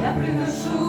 Я приношу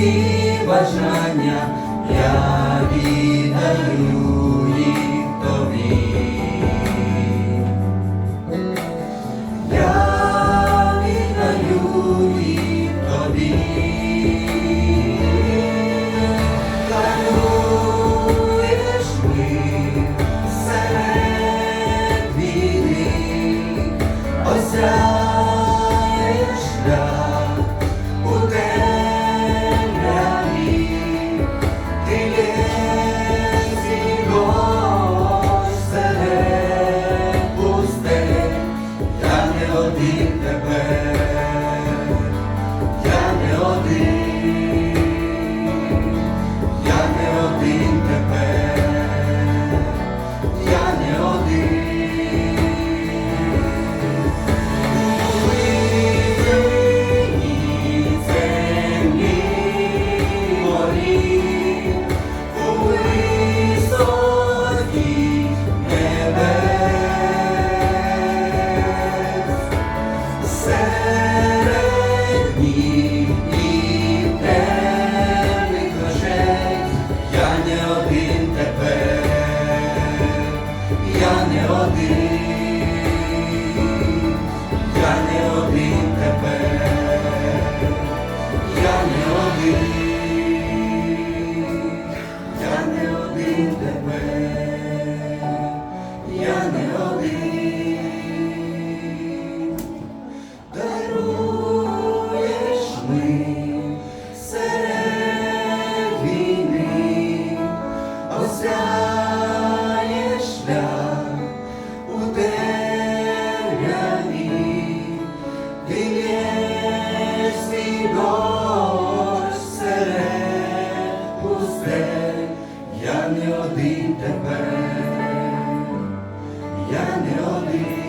всі бажання я віддаю. не один, я не один тепер, я не один. Я не один тепер, я не один.